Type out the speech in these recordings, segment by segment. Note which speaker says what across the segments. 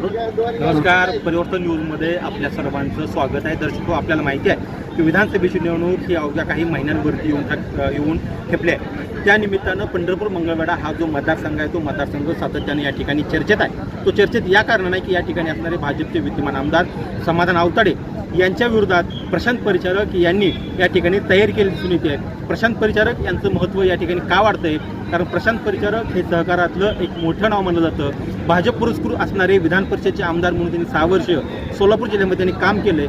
Speaker 1: नमस्कार. परिवर्तन न्यूजमध्ये आपल्या सर्वांचं स्वागत आहे. दर्शको हो, आपल्याला माहिती आहे की विधानसभेची निवडणूक ही अवघ्या काही महिन्यांवरती येऊन येऊन ठेपली आहे. त्या निमित्तानं पंढरपूर मंगळवेढा हा जो मतदारसंघ आहे तो मतदारसंघ सातत्याने या ठिकाणी चर्चेत आहे. तो चर्चेत या कारणाने आहे की या ठिकाणी असणारे भाजपचे विद्यमान आमदार समाधान आवताडे यांच्या विरोधात प्रशांत परिचारक यांनी या ठिकाणी तयारी केली दिसून येते. प्रशांत परिचारक यांचं महत्त्व या ठिकाणी का वाढतंय? कारण प्रशांत परिचारक हे सहकारातलं एक मोठं नाव मानलं जातं. भाजप पुरस्कृत असणारे विधान परिषदेचे आमदार म्हणून त्यांनी सहा वर्ष सोलापूर जिल्ह्यामध्ये त्यांनी काम केलं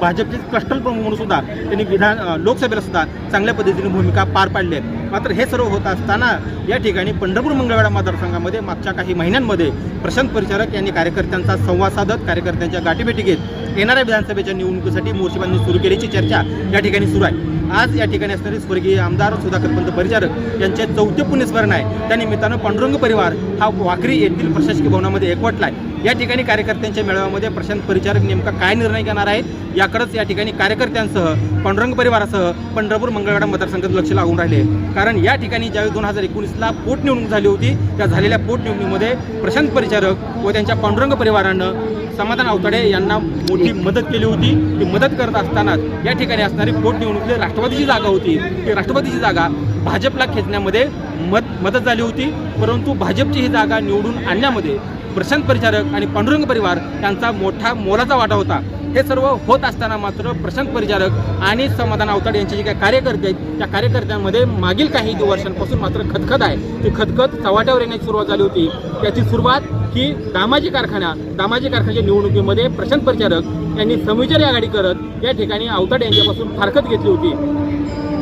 Speaker 1: भाजपचे क्लस्टर प्रमुख म्हणून सुद्धा त्यांनी विधान लोकसभेला सुद्धा चांगल्या पद्धतीने भूमिका पार पाडली आहे मात्र हे सर्व होत असताना या ठिकाणी पंढरपूर मंगळवेढा मतदारसंघामध्ये मागच्या काही महिन्यांमध्ये प्रशांत परिचारक यांनी कार्यकर्त्यांचा संवाद साधत कार्यकर्त्यांच्या गाठीभेटी घेत येणाऱ्या विधानसभेच्या निवडणुकीसाठी मोर्चेबांधणी सुरू केल्याची चर्चा या ठिकाणी सुरू आहे. आज या ठिकाणी असणारे स्वर्गीय आमदार सुधाकर पंत परिचारक यांचे चौथे पुण्यस्मरण आहे. त्या निमित्तानं पांडुरंग परिवार हा वाखरी येथील प्रशासकीय भवनामध्ये एकवटला आहे. या ठिकाणी कार्यकर्त्यांच्या मेळाव्यामध्ये प्रशांत परिचारक नेमका काय निर्णय घेणार आहेत याकडेच या ठिकाणी कार्यकर्त्यांसह पांडुरंग परिवारासह पंढरपूर मंगळवेढा मतदारसंघात लक्ष लागून राहिले. कारण या ठिकाणी ज्यावेळी दोन हजार एकोणीसला पोटनिवडणूक झाली होती त्या झालेल्या पोटनिवडणुकीमध्ये प्रशांत परिचारक व त्यांच्या पांडुरंग परिवारानं समाधान आवताडे यांना मोठी मदत केली होती. ती मदत करत असतानाच या ठिकाणी असणारी पोटनिवडणुकीत राष्ट्रवादीची जागा होती. ती राष्ट्रवादीची जागा भाजपला खेचण्यामध्ये मत मदत झाली होती. परंतु भाजपची ही जागा निवडून आणण्यामध्ये प्रशांत परिचारक आणि पांडुरंग परिवार यांचा मोठा मोलाचा वाटा होता. हे सर्व होत असताना मात्र प्रशांत परिचारक आणि समाधान अवताड यांचे जे काही कार्यकर्ते आहेत त्या कार्यकर्त्यांमध्ये मागील काही वर्षांपासून मात्र खतखत आहे. ती खतखत चव्हाट्यावर येण्याची सुरुवात झाली होती. त्याची सुरुवात की दामाजी कारखाना दामाजी कारखान्याच्या निवडणुकीमध्ये प्रशांत परिचारक यांनी समिचारी आघाडी करत या ठिकाणी अवताड यांच्यापासून फारकत घेतली होती.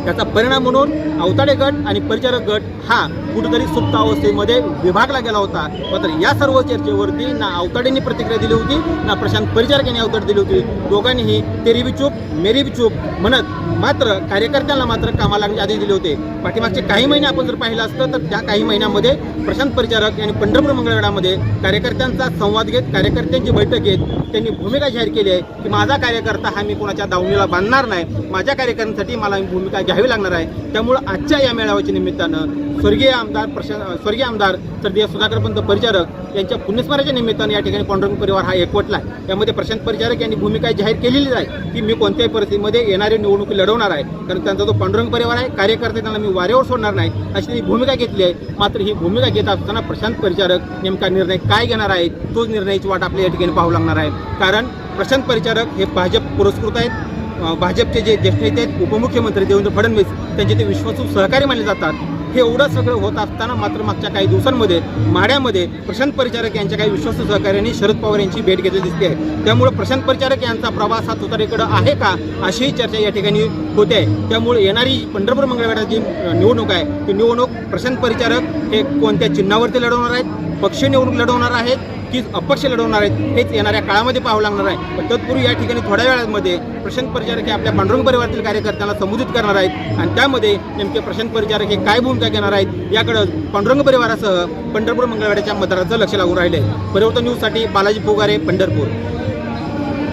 Speaker 1: त्याचा परिणाम म्हणून अवताडे गट आणि परिचारक गट हा कुठेतरी सुप्त अवस्थेमध्ये विभागला गेला होता. मात्र या सर्व चर्चेवरती ना अवताडेंनी प्रतिक्रिया दिली होती ना प्रशांत परिचारक यांनी अवताड दिली होती. दोघांनीही तेरी बी चूप मेरी बी चूप म्हणत मात्र कार्यकर्त्यांना मात्र कामाला आदेश दिले होते. पाठीमागचे काही महिने आपण जर पाहिलं असतं तर त्या काही महिन्यामध्ये प्रशांत परिचारक यांनी पंढरपूर मंगळवेढामध्ये कार्यकर्त्यांचा संवाद घेत कार्यकर्त्यांची बैठक घेत त्यांनी भूमिका जाहीर केली आहे की माझा कार्यकर्ता हा मी कोणाच्या दावणीला बांधणार नाही. माझ्या कार्यकर्त्यांसाठी मला भूमिका घ्यावी लागणार आहे. त्यामुळं आजच्या या मेळाव्याच्या निमित्तानं स्वर्गीय आमदार प्रशा स्वर्गीय आमदार स्वर्गीय सुधाकरपंत परिचारक यांच्या पुण्यस्मरणाच्या निमित्तानं या ठिकाणी पांडुरंग परिवार हा एकवटला आहे. यामध्ये प्रशांत परिचारक यांनी भूमिका जाहीर केलेलीच आहे की मी कोणत्याही परिस्थितीमध्ये येणारी निवडणुकी लढवणार आहे. कारण त्यांचा जो पांडुरंग परिवार आहे कार्यकर्ते त्यांना मी वारेवर सोडणार नाही अशी त्यांनी भूमिका घेतली आहे. मात्र ही भूमिका घेत असताना प्रशांत परिचारक नेमका निर्णय काय घेणार आहे तोच निर्णयाची वाट आपल्या या ठिकाणी पाहू लागणार आहे. कारण प्रशांत परिचारक हे भाजप पुरस्कृत आहेत भाजपचे जे ज्येष्ठ नेते आहेत उपमुख्यमंत्री देवेंद्र फडणवीस त्यांचे ते विश्वासू सहकारी मानले जातात. हे एवढं सगळं होत असताना मात्र मागच्या काही दिवसांमध्ये माड्यामध्ये प्रशांत परिचारक यांच्या काही विश्वस्त सहकार्यांनी शरद पवार यांची भेट घेतली दिसते आहे. त्यामुळे प्रशांत परिचारक यांचा प्रवास हा तुतारीकडं आहे का अशीही चर्चा या ठिकाणी होते आहे. त्यामुळे येणारी पंढरपूर मंगळवेढा जी निवडणूक आहे. ती निवडणूक प्रशांत परिचारक हे कोणत्या चिन्हावरती लढवणार आहेत पक्ष निवडणूक लढवणार आहेत नक्कीच अपक्ष लढवणार आहेत हेच येणाऱ्या काळामध्ये पाहावं लागणार आहे. पण तत्पूर्वी या ठिकाणी थोड्या वेळामध्ये प्रशांत परिचारक हे आपल्या पांडुरंग परिवारातील कार्यकर्त्यांना संबोधित करणार आहेत आणि त्यामध्ये नेमके प्रशांत परिचारक हे काय भूमिका घेणार आहेत याकडं पांडुरंग परिवारासह पंढरपूर मंगळवाड्याच्या मतदाराचं लक्ष लागून राहिले परिवर्तन न्यूजसाठी बालाजी पोगारे पंढरपूर.